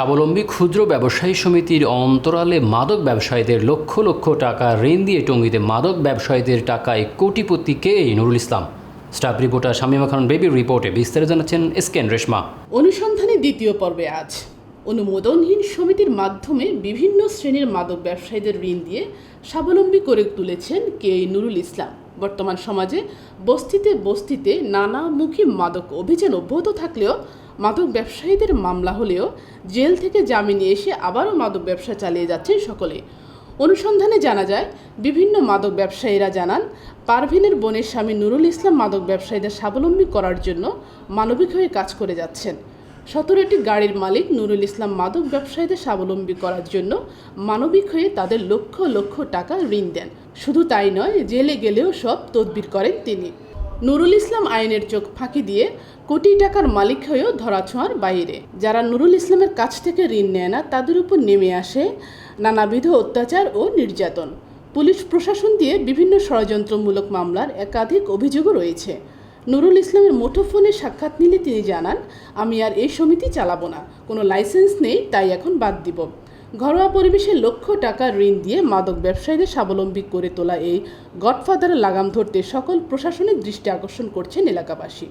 স্বাবলম্বী ক্ষুদ্র ব্যবসায়ী সমিতির অন্তরালে মাদক ব্যবসায়ীদের লক্ষ লক্ষ টাকা ঋণ দিয়ে টঙ্গিতে মাদক ব্যবসায়ীদের টাকায় কোটিপতি কে নুরুল ইসলাম? স্টাফ রিপোর্টার শামীমা খান বেবির রিপোর্টে বিস্তারিত জানাচ্ছেন এসকেন রেশমা। অনুসন্ধানে দ্বিতীয় পর্বে আজ। অনুমোদনহীন সমিতির মাধ্যমে বিভিন্ন শ্রেণির মাদক ব্যবসায়ীদের ঋণ দিয়ে স্বাবলম্বী করে তুলেছেন কে নুরুল ইসলাম। বর্তমান সমাজে বস্তিতে বস্তিতে নানামুখী মাদক অভিযান অব্যাহত থাকলেও মাদক ব্যবসায়ীদের মামলা হলেও জেল থেকে জামিনে এসে আবারও মাদক ব্যবসা চালিয়ে যাচ্ছেন সকলে। অনুসন্ধানে জানা যায়, বিভিন্ন মাদক ব্যবসায়ীরা জানান, পারভিনের বোনের স্বামী নুরুল ইসলাম মাদক ব্যবসায়ীদের স্বাবলম্বী করার জন্য মানবিক হয়ে কাজ করে যাচ্ছেন। সতেরোটি গাড়ির মালিক নুরুল ইসলাম মাদক ব্যবসায়ীদের স্বাবলম্বী করার জন্য মানবিক হয়ে তাদের লক্ষ লক্ষ টাকা ঋণ দেন। শুধু তাই নয়, জেলে গেলেও সব তদবির করেন তিনি। নুরুল ইসলাম আইনের চোখ ফাঁকি দিয়ে কোটি টাকার মালিক হয়েও ধরাছোঁয়ার বাইরে। যারা নুরুল ইসলামের কাছ থেকে ঋণ নেয় না, তাদের উপর নেমে আসে নানাবিধ অত্যাচার ও নির্যাতন। পুলিশ প্রশাসন দিয়ে বিভিন্ন ষড়যন্ত্রমূলক মামলার একাধিক অভিযোগও রয়েছে। নুরুল ইসলামের মুঠোফোনে সাক্ষাৎ নিলে তিনি জানান, আমি আর এই সমিতি চালাবো না, কোনো লাইসেন্স নেই, তাই এখন বাদ দিব। ঘরোয়া পরিবেশে লক্ষ টাকা ঋণ দিয়ে মাদক ব্যবসায়ীদের স্বাবলম্বী করে তোলা এই গডফাদারের লাগাম ধরতে সকল প্রশাসনিক দৃষ্টি আকর্ষণ করছেন এলাকাবাসী।